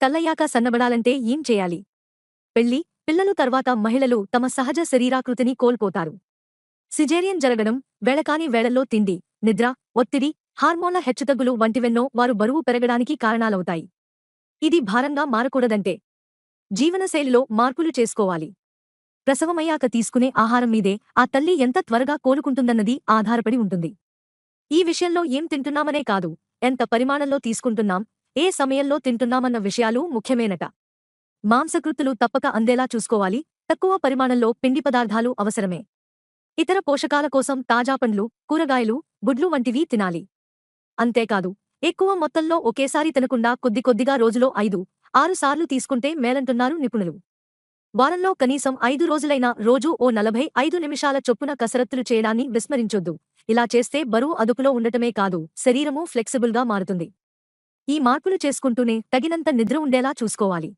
కల్లయ్యాక సన్నబడాలంటే ఏం చేయాలి? పెళ్ళి పిల్లలు తర్వాత మహిళలు తమ సహజ శరీరాకృతిని కోల్పోతారు. సిజేరియన్ జరగడం వేళకాని వేళల్లో తిండి నిద్ర ఒత్తిడి హార్మోన్ల హెచ్చుతగ్గులు వంటివెన్నో వారు బరువు పెరగడానికి కారణాలవుతాయి. ఇది భారంగా మారకూడదంటే జీవనశైలిలో మార్పులు చేసుకోవాలి. ప్రసవమయ్యాక తీసుకునే ఆహారం మీదే ఆ తల్లి ఎంత త్వరగా కోలుకుంటుందన్నది ఆధారపడి ఉంటుంది. ఈ విషయంలో ఏం తింటున్నామనే కాదు ఎంత పరిమాణంలో తీసుకుంటున్నాం ఏ సమయంలో తింటున్నామన్న విషయాలు ముఖ్యమేనట. మాంసకృత్తులు తప్పక అందేలా చూసుకోవాలి తక్కువ పరిమాణంలో పిండి పదార్థాలు అవసరమే. ఇతర పోషకాల కోసం తాజా పండ్లు కూరగాయలు గుడ్లు వంటివి తినాలి. అంతేకాదు ఎక్కువ మొత్తంలో ఒకేసారి తినకుండా కొద్ది కొద్దిగా రోజులో ఐదు ఆరు సార్లు తీసుకుంటే మేలంటున్నారు నిపుణులు. వారంలో కనీసం ఐదు రోజులైనా రోజూ ఓ నలభై ఐదు నిమిషాల చొప్పున కసరత్తులు చేయడాన్ని విస్మరించొద్దు. ఇలా చేస్తే బరువు అదుపులో ఉండటమే కాదు శరీరమూ ఫ్లెక్సిబుల్గా మారుతుంది. ఈ మార్పులు చేసుకుంటూనే తగినంత నిద్ర ఉండేలా చూసుకోవాలి.